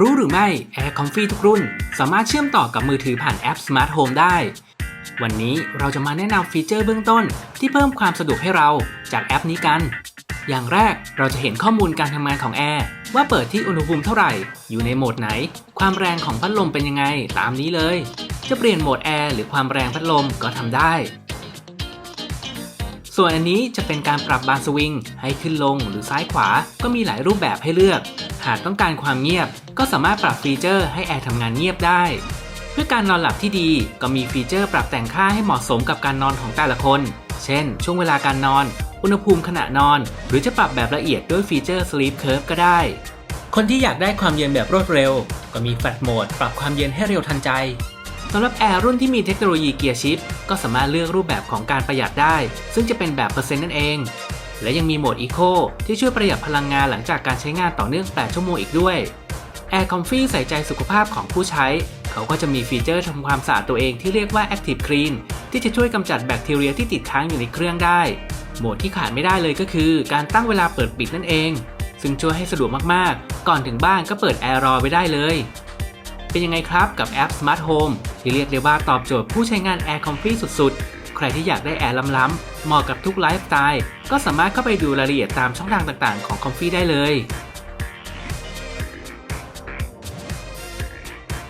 รู้หรือไม่ Air Comfy ทุกรุ่น สามารถเชื่อมต่อกับมือถือผ่านแอป Smart Home ได้ วันนี้เราจะมาแนะนำฟีเจอร์เบื้องต้น ที่เพิ่มความสะดวกให้เราจากแอปนี้กัน อย่างแรกเราจะเห็นข้อมูลการทำงานของแอร์ว่าเปิดที่อุณหภูมิเท่าไหร่ อยู่ในโหมดไหน ความแรงของพัดลมเป็นยังไงตามนี้เลย จะเปลี่ยนโหมดแอร์หรือความแรงพัดลมก็ทำได้ ส่วนอันนี้จะเป็นการปรับบานสวิงให้ขึ้นลงหรือซ้ายขวาก็มีหลายรูปแบบให้เลือก หากต้องการความเงียบ ก็สามารถปรับฟีเจอร์ให้แอร์ทำงานเงียบได้ เพื่อการนอนหลับที่ดีก็มีฟีเจอร์ปรับแต่งค่าให้เหมาะสมกับการนอนของแต่ละคน เช่น ช่วงเวลาการนอน อุณหภูมิขณะนอน หรือจะปรับแบบละเอียดด้วยฟีเจอร์ Sleep Curve ก็ได้ คนที่อยากได้ความเย็นแบบรวดเร็ว ก็มี Flat Mode ปรับความเย็นให้เร็วทันใจสำหรับแอร์รุ่นที่มีเทคโนโลยีเกียร์ชิปก็สามารถเลือกรูปแบบของการประหยัดได้ ซึ่งจะเป็นแบบเปอร์เซ็นต์นั่นเอง และยังมีโหมด Eco ที่ช่วยประหยัดพลังงานหลังจากการใช้งานต่อเนื่อง 8 ชั่วโมงอีกด้วย Air Comfy ใส่ใจสุขภาพของผู้ใช้ เขาก็จะมีฟีเจอร์ทำความสะอาดตัวเองที่เรียกว่า Active Clean ที่จะช่วยกำจัดแบคทีเรียที่ติดค้างอยู่ในเครื่องได้ โหมดที่ขาดไม่ได้เลยก็คือ การตั้งเวลาเปิดปิดนั่นเอง ซึ่งช่วยให้สะดวกมากๆ ก่อนถึงบ้านก็เปิดแอร์รอไว้ได้เลย เป็นยังไงครับกับแอป Smart Home ที่เรียกได้ว่าตอบโจทย์ผู้ใช้งาน Air Comfy สุดๆ ใครที่อยากได้แอร์ล้ำๆเหมาะกับทุกไลฟ์สไตล์ก็สามารถเข้าไปดูรายละเอียดตามช่องทางต่างๆของคอมฟี่ได้เลย